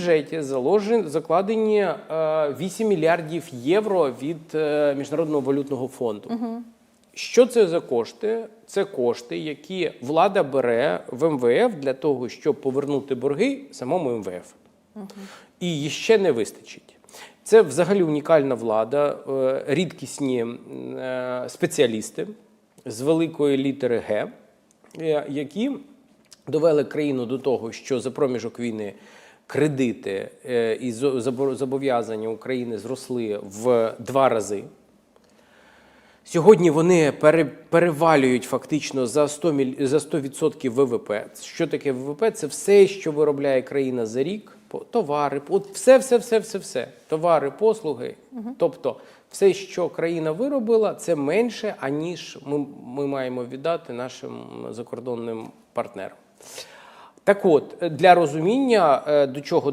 бюджеті заложен- закладені е, 8 мільярдів євро від е, Міжнародного валютного фонду. Що це за кошти? Це кошти, які влада бере в МВФ для того, щоб повернути борги самому МВФ. І її ще не вистачить. Це взагалі унікальна влада, е, рідкісні е, спеціалісти з великої літери Г, е, які довели країну до того, що за проміжок війни кредити е, і зобов'язання України зросли в два рази. Сьогодні вони перевалюють фактично за 100 за 100% ВВП. Що таке ВВП? Це все, що виробляє країна за рік. Товари, от все, все, все, все, все. Товари, послуги. Тобто, все, що країна виробила, це менше, аніж ми, ми маємо віддати нашим закордонним партнерам. Так от, для розуміння, е, до чого